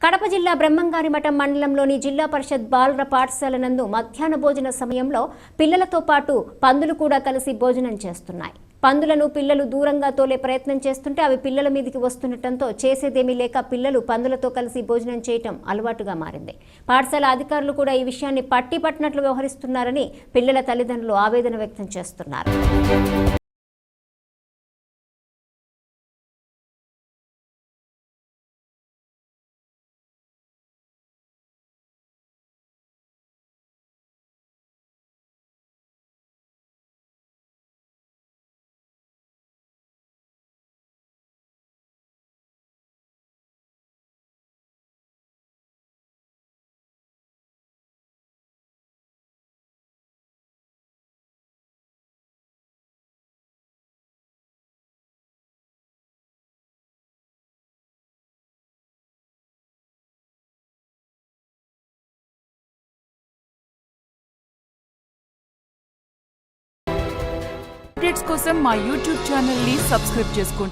కడప జిల్లా బ్రహ్మంగారిమఠం మండలంలోని జిల్లా పరిషత్ బాలుర పాఠశాల నందు మధ్యాహ్న భోజన సమయంలో పిల్లలతో పాటు పందులు కూడా కలిసి భోజనం చేస్తున్నాయి. పందులను పిల్లలు దూరంగా తోలే ప్రయత్నం చేస్తుంటే అవి పిల్లల మీదకి వస్తుండటంతో చేసేదేమీ లేక పిల్లలు పందులతో కలిసి భోజనం చేయటం అలవాటుగా మారింది. పాఠశాల అధికారులు కూడా ఈ విషయాన్ని పట్టి పట్టినట్లు వ్యవహరిస్తున్నారని పిల్లల తల్లిదండ్రులు ఆవేదన వ్యక్తం చేస్తున్నారు. అప్డేట్స్ కోసం మా యూట్యూబ్ ఛానల్ని సబ్స్క్రైబ్ చేసుకోండి.